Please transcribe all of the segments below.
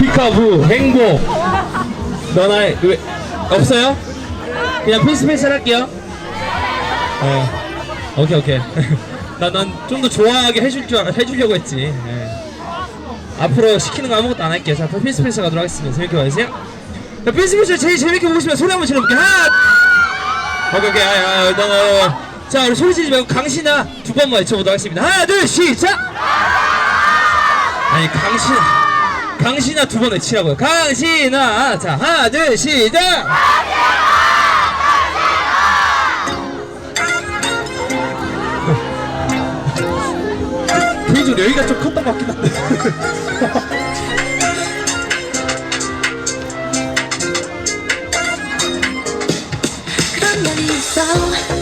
피카부 행복 너나의 왜? 없어요? 그냥 필스페이스 할게요. 네. 오케이 오케이. 나 난 좀 더 좋아하게 해줄 줄 해주려고 했지. 네. 앞으로 시키는 거 아무것도 안 할게요. 자 필스페이스 가도록 하겠습니다. 재밌게 봐주세요. 자 필스페이스 제일 재밌게 싶으면 소리 한번 질러볼게요. 하나 오케이 오케이. 아, 아, 너, 너, 너. 자 우리 소리 지르지 말고 강신아 두 번만 외쳐보도록 하겠습니다. 하나 둘 시작! 아니 강신 강신아 두 번 외치라고요. 강신아 자 하나 둘 시작! 개인적으로 여기가 좀 컸던 것 같긴 한데. 그런 날이 있어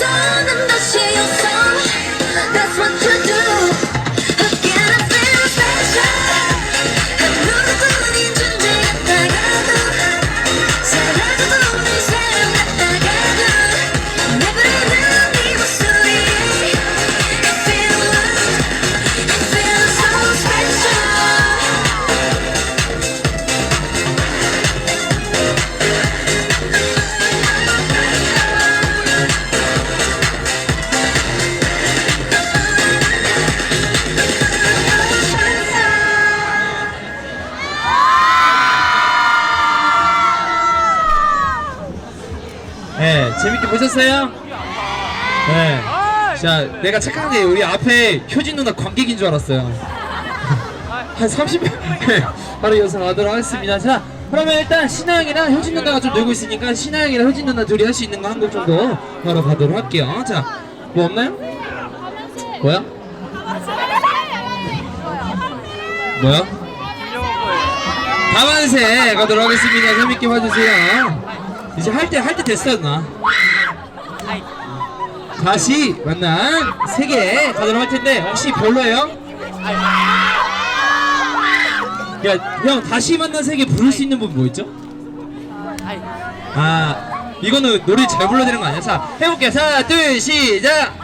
네가 보셨어요? 네. 자 내가 착한 게 우리 앞에 효진 누나 관객인 줄 알았어요. 한 30분 바로 가도록 하겠습니다. 자 그러면 일단 신하 형이랑 효진 누나가 좀 놀고 있으니까 신하 형이랑 효진 누나 둘이 할 수 있는 거 한 곡 정도 바로 가도록 할게요. 자 뭐 없나요? 뭐야? 뭐야? 다만세 가도록 하겠습니다. 재밌게 봐주세요. 이제 할 때 할 때 됐어 누나. 다시 만난 세계 가도록 할 텐데 혹시 별로예요? 야, 형 다시 만난 세계 부를 수 있는 분 뭐 있죠? 아, 이거는 노래 잘 불러야 되는 거 아니야? 자, 해볼게요. 하나, 둘, 시작.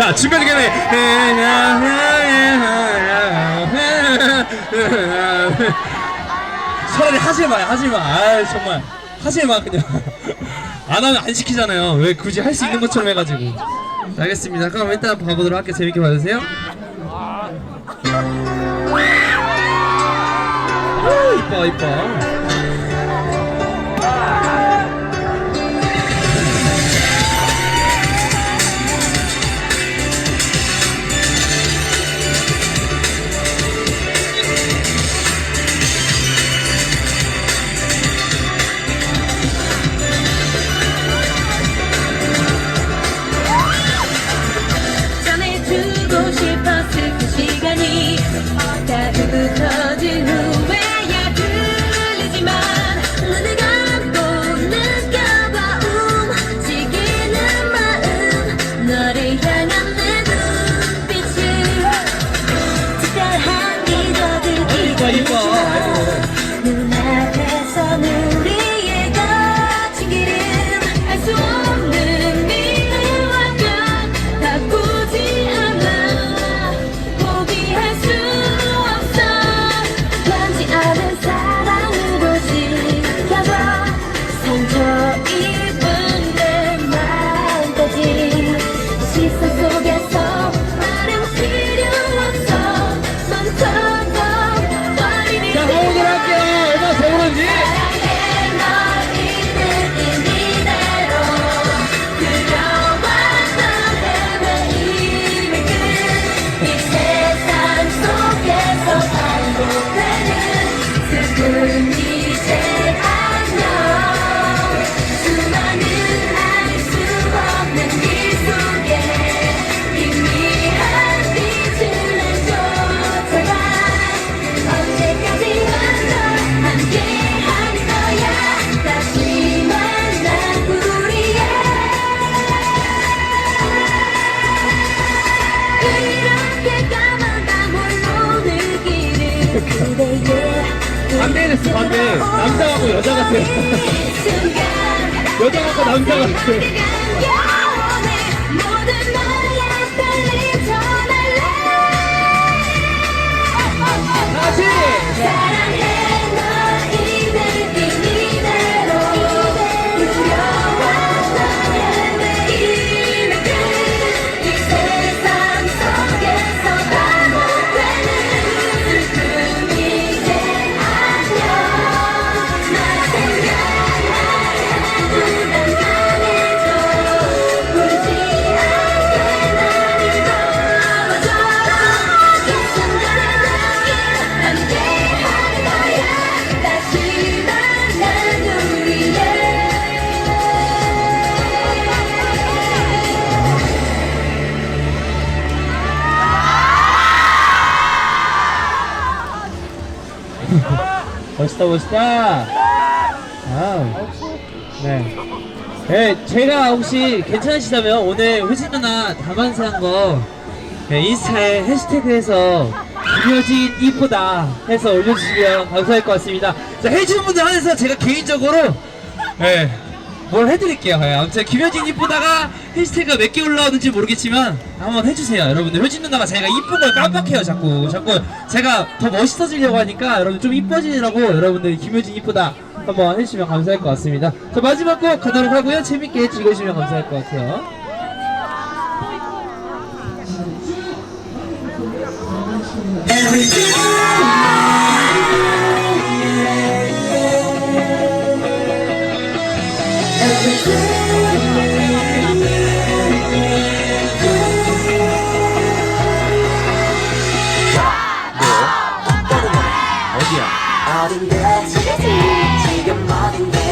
야, 중간에 그냥 차라리 하지 마요, 하지 마. 아, 정말 하지 마 그냥. 안 하면 안 시키잖아요. 왜 굳이 할 수 있는 것처럼 해가지고. 자, 알겠습니다. 그럼 일단 봐보도록 할게요. 재밌게 봐주세요. 오, 이뻐, 이뻐. 여 멋있다 멋있다 아, 네. 네, 제가 혹시 괜찮으시다면 오늘 효진 누나 다만세 한 거 네, 인스타에 해시태그해서 김효진 이쁘다 해서 올려주시면 감사할 것 같습니다. 자, 해주는 분들 한해서 제가 개인적으로 네, 뭘 해드릴게요. 네, 아무튼 김효진 이쁘다가 해시태그가 몇개 올라오는지 모르겠지만 한번 해주세요. 여러분들 효진 누나가 제가 이쁜 걸 깜빡해요. 자꾸 자꾸 제가 더 멋있어지려고 하니까 여러분 좀 이뻐지라고 여러분들이 김효진 이쁘다 한번 해주시면 감사할 것 같습니다. 자 마지막 곡 가도록 하고요. 재밌게 즐겨주시면 감사할 것 같아요. 어디야? 어딘데 지금 어딘데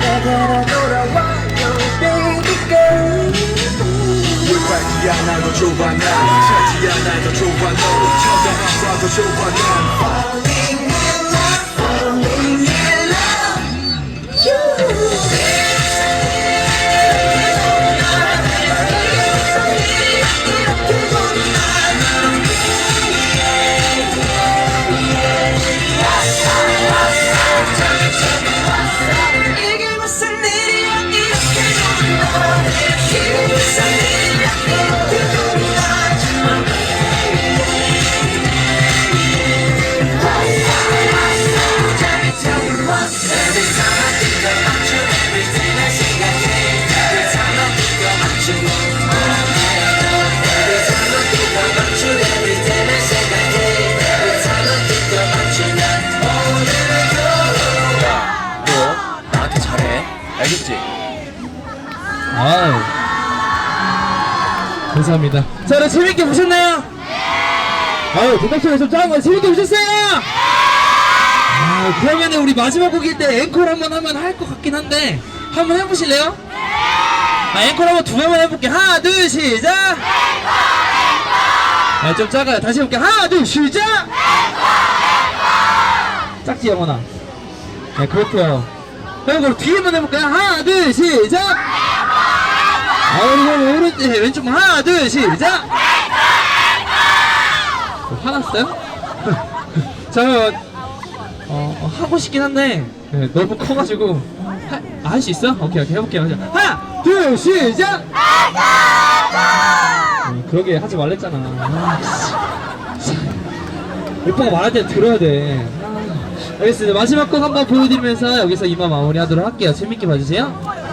내게로 돌아와요 baby girl. 빨지 않아도 좋아 난 차지 않아도 좋아 너를 쳐다봐도 좋아 난 감사합니다. 자, 여러분 재밌게 보셨나요? 아유, 대답소리 좀 작은 거 재밌게 보셨어요? 아, 그러면은 우리 마지막 곡일 때 앵콜 한번 하면 할 것 같긴 한데 한번 해보실래요? 아, 앵콜 한번 두 번만 해볼게. 하나, 둘, 시작. 아, 좀 작아요. 다시 해볼게. 하나, 둘, 시작. 작지 영원아. 네, 그렇고요. 그럼 뒤에만 해볼까요? 하나, 둘, 시작. 아, 그리고 오른 네, 왼쪽 하나, 둘, 시작. 어, 화났어요? 자, 어, 어, 하고 싶긴 한데 네, 너무 커가지고 할 수 있어? 오케이 오케이 해볼게요. 자, 하나, 둘, 시작. 음, 그러게 하지 말랬잖아. 아, 씨. 오빠가 말할 때 들어야 돼. 아, 알겠습니다. 마지막 곡 한번 보여드리면서 여기서 이만 마무리하도록 할게요. 재밌게 봐주세요.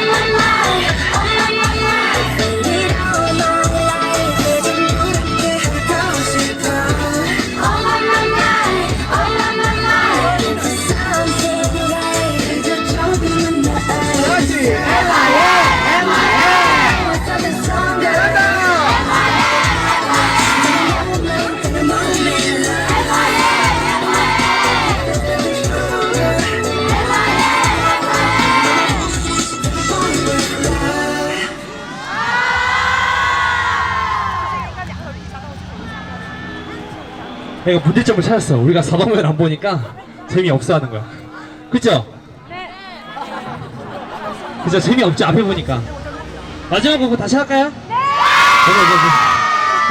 Bye. 내가 문제점을 찾았어. 우리가 4방면 안 보니까 재미없어 하는 거야. 그쵸? 그죠? 재미없죠? 앞에 보니까. 마지막 곡 다시 할까요? 네!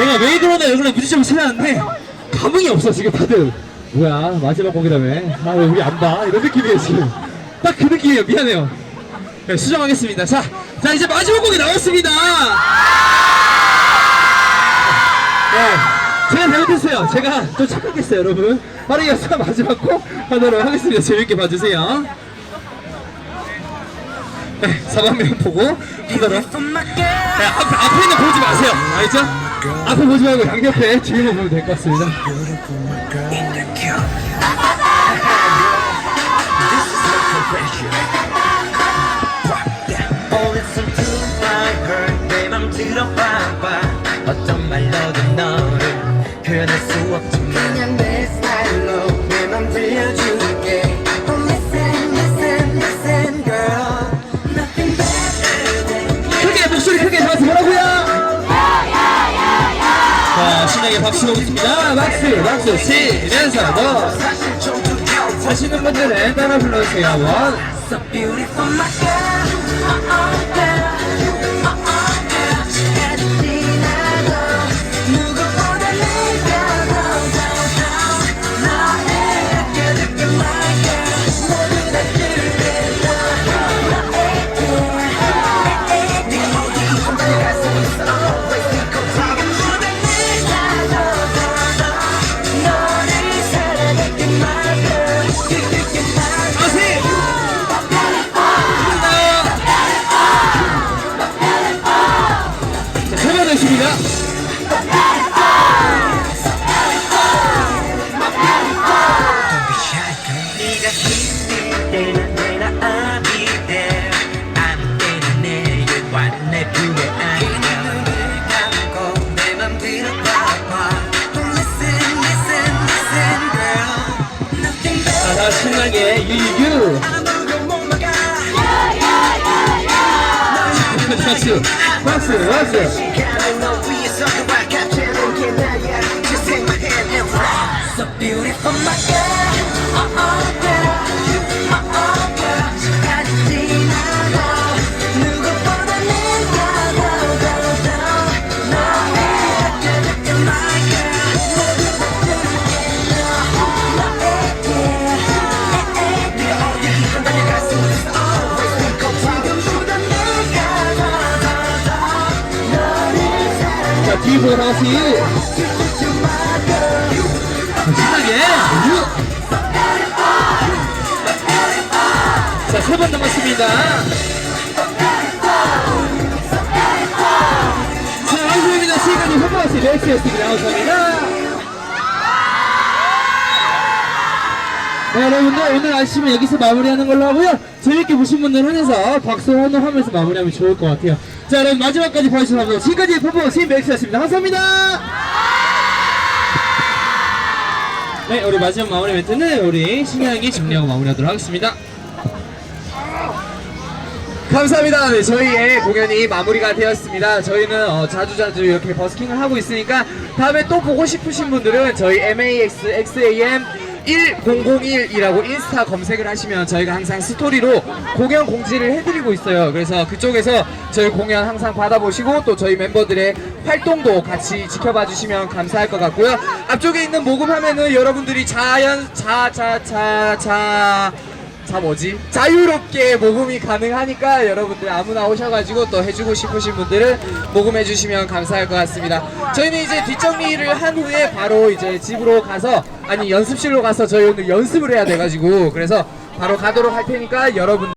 내가 왜 그러나 얼굴에 문제점을 찾았는데 감흥이 없어 지금 다들. 뭐야 마지막 곡이라며. 아 왜 우리 안 봐? 이런 느낌이에요 지금. 딱 그 느낌이에요. 미안해요. 네, 수정하겠습니다. 자, 자 이제 마지막 곡이 나왔습니다. 네, 제가 잘못했어요. 제가 좀 착각했어요, 여러분. 바로 이어서 마지막 곡 하도록 하겠습니다. 재밌게 봐주세요. 네, 4방면 보고 하도록. 네, 앞, 앞에는 보지 마세요. 알죠? 앞에 보지 말고 양옆에 뒤에만 보면 될 것 같습니다. 보겠습니다. 박수, 박수. 치면서 너 하시는 분들은 따라 불러주세요. 원, Listen listen listen girl Nothing 자, better 다 신나게 유유. 아무도 못 막아 박수, 박수, 박수. 시간을 너 위해서 그와같은 게 나야 Just take my hand and ride So beautiful my girl Oh oh girl 비보 다시 신나게 자세 번 남았습니다 자 감사합니다 시간이 허브하시 렉스였습니다 감사합니다 네, 여러분들 오늘 아시면 여기서 마무리하는 걸로 하고요. 재밌게 보신 분들은 해서 박수 한번 하면서 마무리하면 좋을 것 같아요. 자, 여러분 마지막까지 봐주셔서 감사합니다. 지금까지 퍼포먼스 팀맥스였습니다. 감사합니다. 네, 우리 마지막 마무리 멘트는 우리 신양이 정리하고 마무리하도록 하겠습니다. 감사합니다. 네, 저희의 공연이 마무리가 되었습니다. 저희는 어, 자주자주 이렇게 버스킹을 하고 있으니까 다음에 또 보고 싶으신 분들은 저희 MAX XAM 1001이라고 인스타 검색을 하시면 저희가 항상 스토리로 공연 공지를 해드리고 있어요. 그래서 그쪽에서 저희 공연 항상 받아보시고 또 저희 멤버들의 활동도 같이 지켜봐 주시면 감사할 것 같고요. 앞쪽에 있는 모금 화면은 여러분들이 자연 자자자자 자 뭐지? 자유롭게 모금이 가능하니까 여러분들 아무나 오셔가지고 또 해주고 싶으신 분들은 모금해 주시면 감사할 것 같습니다. 저희는 이제 뒷정리를 한 후에 바로 이제 집으로 가서 아니 연습실로 가서 저희 오늘 연습을 해야 돼가지고 그래서 바로 가도록 할 테니까 여러분